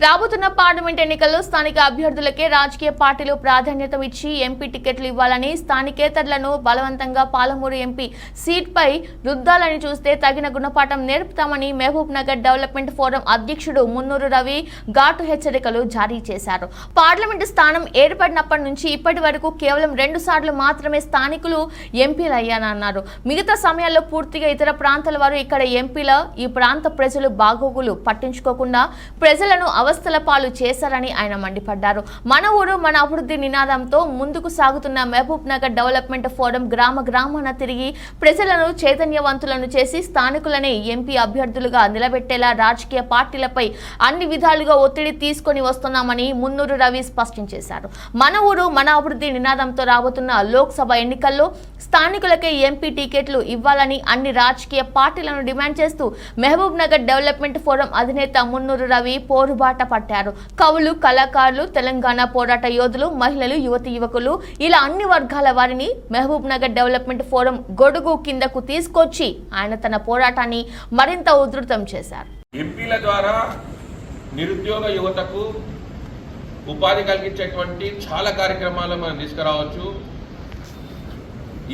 రాబోతున్న పార్లమెంట్ ఎన్నికల్లో స్థానిక అభ్యర్థులకే రాజకీయ పార్టీలు ప్రాధాన్యత ఇచ్చి ఎంపీ టికెట్లు ఇవ్వాలని స్థానికేతరులను బలవంతంగా పాలమూరు ఎంపీ సీట్పై రుద్దాలని చూస్తే తగిన గుణపాఠం నేర్పుతామని మహబూబ్ నగర్ డెవలప్మెంట్ ఫోరం అధ్యక్షుడు మున్నూరు రవి ఘాటు హెచ్చరికలు జారీ చేశారు. పార్లమెంటు స్థానం ఏర్పడినప్పటి నుంచి ఇప్పటి వరకు కేవలం రెండు సార్లు మాత్రమే స్థానికులు ఎంపీలు అయ్యానన్నారు మిగతా సమయాల్లో పూర్తిగా ఇతర ప్రాంతాల వారు ఇక్కడ ఎంపీల ఈ ప్రాంత ప్రజలు బాగోగులు పట్టించుకోకుండా ప్రజలను వ్యవస్థల పాలు చేశారని ఆయన మండిపడ్డారు. మన ఊరు మన అభివృద్ధి నినాదంతో ముందుకు సాగుతున్న మహబూబ్ నగర్ డెవలప్మెంట్ ఫోరం గ్రామ గ్రామాన తిరిగి ప్రజలను చైతన్యవంతులను చేసి స్థానికులనే ఎంపీ అభ్యర్థులుగా నిలబెట్టేలా రాజకీయ పార్టీలపై అన్ని విధాలుగా ఒత్తిడి తీసుకొని వస్తున్నామని మున్నూరు రవి స్పష్టం చేశారు. మన ఊరు మన అభివృద్ధి నినాదంతో రాబోతున్న లోక్సభ ఎన్నికల్లో స్థానికులకే ఎంపీ టికెట్లు ఇవ్వాలని అన్ని రాజకీయ పార్టీలను డిమాండ్ చేస్తూ మహబూబ్ నగర్ డెవలప్మెంట్ ఫోరం అధినేత మున్నూరు రవి పోరుబాట పట్టారు. కవులు కళాకారులు తెలంగాణ పోరాట యోధులు మహిళలు యువతి యువకులు ఇలా అన్ని వర్గాల వారిని మహబూబ్ నగర్ డెవలప్మెంట్ ఫోరం గొడుగు కిందకు తీసుకొచ్చి ఆయన తన పోరాటాన్ని మరింత ఉధృతం చేశారు. ఎంపీల ద్వారా నిరుద్యోగ యువతకు ఉపాధి కలిగించేటువంటి చాలా కార్యక్రమాలు మనం తీసుకురావచ్చు.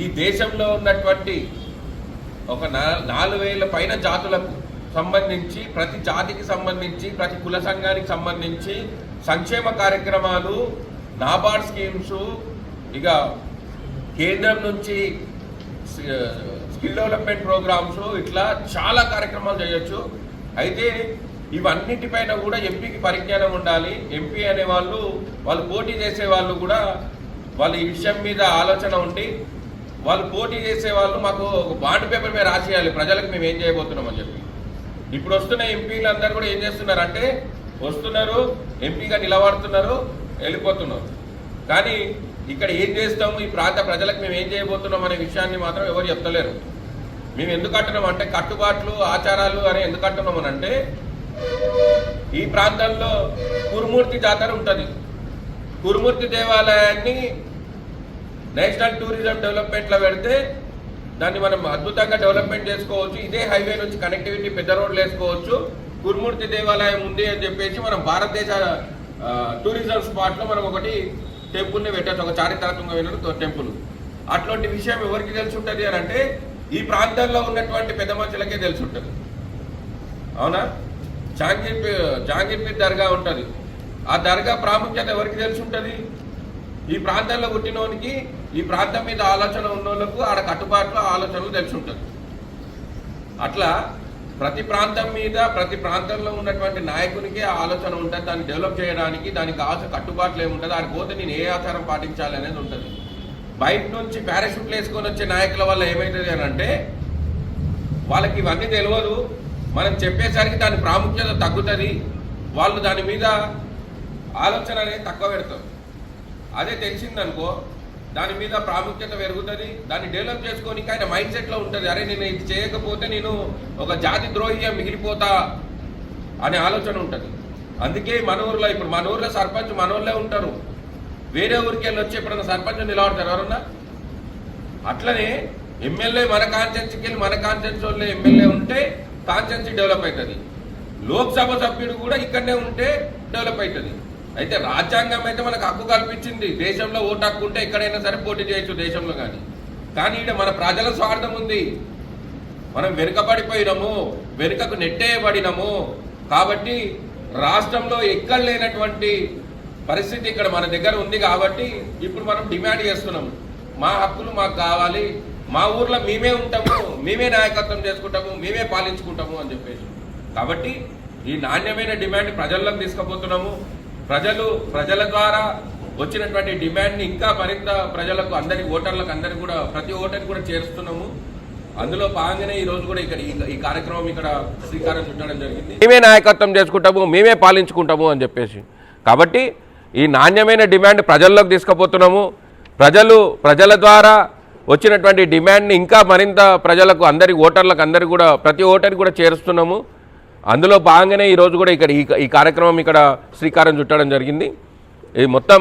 ఈ దేశంలో ఉన్నటువంటి ఒక నాలుగు వేల పైన జాతులకు సంబంధించి ప్రతి జాతికి సంబంధించి ప్రతి కుల సంఘానికి సంబంధించి సంక్షేమ కార్యక్రమాలు నాబార్డ్ స్కీమ్స్ ఇక కేంద్రం నుంచి స్కిల్ డెవలప్మెంట్ ప్రోగ్రామ్స్ ఇట్లా చాలా కార్యక్రమాలు చేయొచ్చు. అయితే ఇవన్నిటిపైన కూడా ఎంపీకి పరిజ్ఞానం ఉండాలి. ఎంపీ అనే వాళ్ళు వాళ్ళు పోటీ చేసే వాళ్ళు కూడా వాళ్ళ ఈ విషయం మీద ఆలోచన ఉండి వాళ్ళు పోటీ చేసే వాళ్ళు మాకు ఒక బాండ్ పేపర్ మీద రాసేయాలి. ప్రజలకు మేము ఏం చేయబోతున్నాం అని చెప్పి. ఇప్పుడు వస్తున్న ఎంపీలు అందరు కూడా ఏం చేస్తున్నారు అంటే వస్తున్నారు ఎంపీగా నిలబడుతున్నారు వెళ్ళిపోతున్నారు. కానీ ఇక్కడ ఏం చేస్తాము? ఈ ప్రాంత ప్రజలకు మేము ఏం చేయబోతున్నాం అనే విషయాన్ని మాత్రం ఎవరు చెప్తలేరు. మేము ఎందుకు అంటున్నాం అంటే కట్టుబాట్లు ఆచారాలు అని ఎందుకు అంటున్నాం అని అంటే ఈ ప్రాంతంలో కురుమూర్తి జాతర ఉంటుంది. కురుమూర్తి దేవాలయాన్ని నేషనల్ టూరిజం డెవలప్మెంట్లో పెడితే దాన్ని మనం అద్భుతంగా డెవలప్మెంట్ చేసుకోవచ్చు. ఇదే హైవే నుంచి కనెక్టివిటీ పెద్ద రోడ్లు వేసుకోవచ్చు. గురుమూర్తి దేవాలయం ఉంది అని చెప్పేసి మనం భారతదేశ టూరిజం స్పాట్లో మనం ఒకటి టెంపుల్ని పెట్టచ్చు. ఒక చారిత్రాత్మకమైన టెంపుల్. అట్లాంటి విషయం ఎవరికి తెలిసి ఉంటుంది అని అంటే ఈ ప్రాంతంలో ఉన్నటువంటి పెద్ద మనుషులకే తెలుసుంటుంది. అవునా? జాంగీర్ జాంగీర్పీర్ దర్గా ఉంటుంది. ఆ దర్గా ప్రాముఖ్యత ఎవరికి తెలుసుంటుంది? ఉంటుంది ఈ ప్రాంతంలో పుట్టినోనికి ఈ ప్రాంతం మీద ఆలోచన ఉన్నోళ్ళకు ఆడ కట్టుబాట్లు ఆలోచనలు తెలిసి ఉంటుంది అట్లా ప్రతి ప్రాంతం మీద ప్రతి ప్రాంతంలో ఉన్నటువంటి నాయకునికి ఆలోచన ఉంటుంది దాన్ని డెవలప్ చేయడానికి దానికి కావాల్సిన కట్టుబాట్లు ఏముంటుంది దానికి పోతే నేను ఏ ఆచారం పాటించాలి అనేది ఉంటుంది. బయట నుంచి పారాషూట్లు వేసుకొని వచ్చే నాయకుల వల్ల ఏమవుతుంది అని అంటే వాళ్ళకి ఇవన్నీ తెలియదు మనం చెప్పేసరికి దాని ప్రాముఖ్యత తగ్గుతుంది. వాళ్ళు దాని మీద ఆలోచన అనేది తక్కువ పెడతారు. అదే తెలిసిందనుకో దాని మీద ప్రాముఖ్యత పెరుగుతుంది దాన్ని డెవలప్ చేసుకోనికి ఆయన మైండ్ సెట్లో ఉంటుంది. అరే నేను ఇది చేయకపోతే నేను ఒక జాతి ద్రోహిగా మిగిలిపోతా అనే ఆలోచన ఉంటుంది. అందుకే మన ఊర్లో ఇప్పుడు మన ఊర్లో సర్పంచ్ మన ఊర్లే ఉంటారు. వేరే ఊరికి వెళ్ళి వచ్చి ఎప్పుడైనా సర్పంచ్ నిలబడతారు ఎవరన్నా? అట్లనే ఎమ్మెల్యే మన కాన్స్టెన్సీకి వెళ్ళి మన కాన్స్టెన్సీ వాళ్ళే ఎమ్మెల్యే ఉంటే కాన్స్టెన్సీ డెవలప్ అవుతుంది. లోక్సభ సభ్యుడు కూడా ఇక్కడనే ఉంటే డెవలప్ అవుతుంది. అయితే రాజ్యాంగం అయితే మనకు హక్కు కల్పించింది. దేశంలో ఓటు హక్కు ఉంటే ఎక్కడైనా సరే పోటీ చేయొచ్చు దేశంలో కానీ కానీ ఇక్కడ మన ప్రజల స్వార్థం ఉంది. మనం వెనుకబడిపోయినాము వెనుకకు నెట్టేయబడినాము. కాబట్టి రాష్ట్రంలో ఎక్కడ లేనటువంటి పరిస్థితి ఇక్కడ మన దగ్గర ఉంది కాబట్టి ఇప్పుడు మనం డిమాండ్ చేస్తున్నాము. మా హక్కులు మాకు కావాలి. మా ఊర్లో మేమే ఉంటాము మేమే నాయకత్వం చేసుకుంటాము మేమే పాలించుకుంటాము అని చెప్పేసి. కాబట్టి ఈ నాణ్యమైన డిమాండ్ ప్రజల్లోకి తీసుకుపోతున్నాము. ప్రజలు ప్రజల ద్వారా వచ్చినటువంటి డిమాండ్ని ఇంకా మరింత ప్రజలకు అందరి ఓటర్లకు అందరికి కూడా ప్రతి ఓటర్కి కూడా చేరుస్తున్నాము. అందులో భాగంగానే ఈ రోజు కూడా ఇక్కడ ఈ- కార్యక్రమం ఇక్కడ శ్రీకారం చుట్టడం జరిగింది. మేమే నాయకత్వం చేసుకుంటాము మేమే పాలించుకుంటాము అని చెప్పేసి. కాబట్టి ఈ నాణ్యమైన డిమాండ్ ప్రజల్లోకి తీసుకుపోతున్నాము. ప్రజలు ప్రజల ద్వారా వచ్చినటువంటి డిమాండ్ని ఇంకా మరింత ప్రజలకు అందరి ఓటర్లకు అందరికీ కూడా ప్రతి ఓటర్కి కూడా చేరుస్తున్నాము. అందులో భాగంగానే ఈరోజు కూడా ఇక్కడ ఈ ఈ కార్యక్రమం ఇక్కడ శ్రీకారం చుట్టడం జరిగింది. ఈ మొత్తం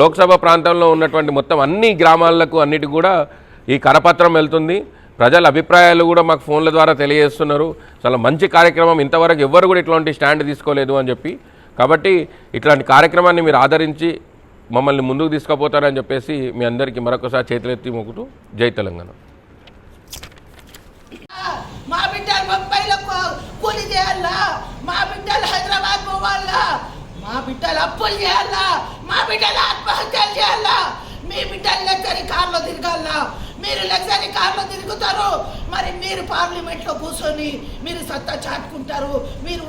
లోక్సభ ప్రాంతంలో ఉన్నటువంటి మొత్తం అన్ని గ్రామాలకు అన్నిటి కూడా ఈ కరపత్రం వెళ్తుంది. ప్రజల అభిప్రాయాలు కూడా మాకు ఫోన్ల ద్వారా తెలియజేస్తున్నారు. చాలా మంచి కార్యక్రమం. ఇంతవరకు ఎవ్వరు కూడా ఇట్లాంటి స్టాండ్ తీసుకోలేదు అని చెప్పి. కాబట్టి ఇట్లాంటి కార్యక్రమాన్ని మీరు ఆదరించి మమ్మల్ని ముందుకు తీసుకుపోతారని చెప్పేసి మీ అందరికీ మరొకసారి చేతులెత్తి మొక్కుతూ జై తెలంగాణ మా బిడ్డలు బొంబాయిలకు కూలి చేయాలా? మా బిడ్డలు హైదరాబాద్ పోవాలా? మా బిడ్డలు అప్పులు చేయాలా? మా బిడ్డలు ఆత్మహత్యలు చేయాలా? మీ బిడ్డలు లగ్జరీ కార్లో తిరగాల? మీరు లగ్జరీ కార్లో తిరుగుతారు. మరి మీరు పార్లమెంట్లో కూర్చొని మీరు సత్తా చాటుకుంటారు మీరు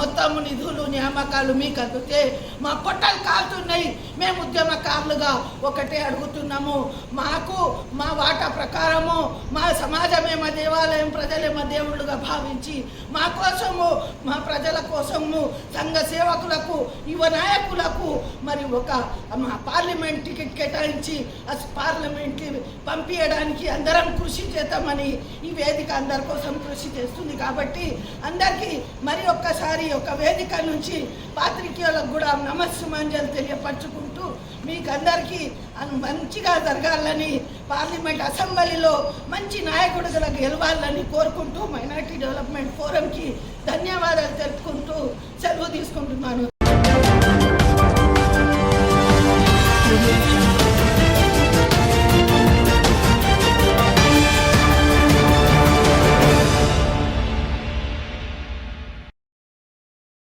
మొత్తం నిధులు నియామకాలు మీకు అందితే మా పొట్టలు కాలుతున్నాయి. మేము ఉద్యమకారులుగా ఒకటే అడుగుతున్నాము. మాకు మా వాటా ప్రకారము మా సమాజమే మా దేవాలయం ప్రజలే మా దేవుళ్ళుగా భావించి మా కోసము మా ప్రజల కోసము సంఘ సేవకులకు యువ నాయకులకు మరి ఒక మా పార్లమెంట్ టికెట్ కేటాయించి పార్లమెంట్కి పంపించడానికి అందరం కృషి చేద్దామని ఈ వేదిక అందరి కోసం కృషి చేస్తుంది కాబట్టి అందరికీ మరి ఒక్కసారి ఒక వేదిక నుంచి పాత్రికేయులకు కూడా నమస్సుమంజలు తెలియపరచుకుంటూ మీకు అందరికీ మంచిగా జరగాలని పార్లమెంట్ అసెంబ్లీలో మంచి నాయకుడుగా గెలవాలని కోరుకుంటూ మైనార్టీ డెవలప్మెంట్ ఫోరంకి ధన్యవాదాలు తెలుపుకుంటూ సెలవు తీసుకుంటున్నాను.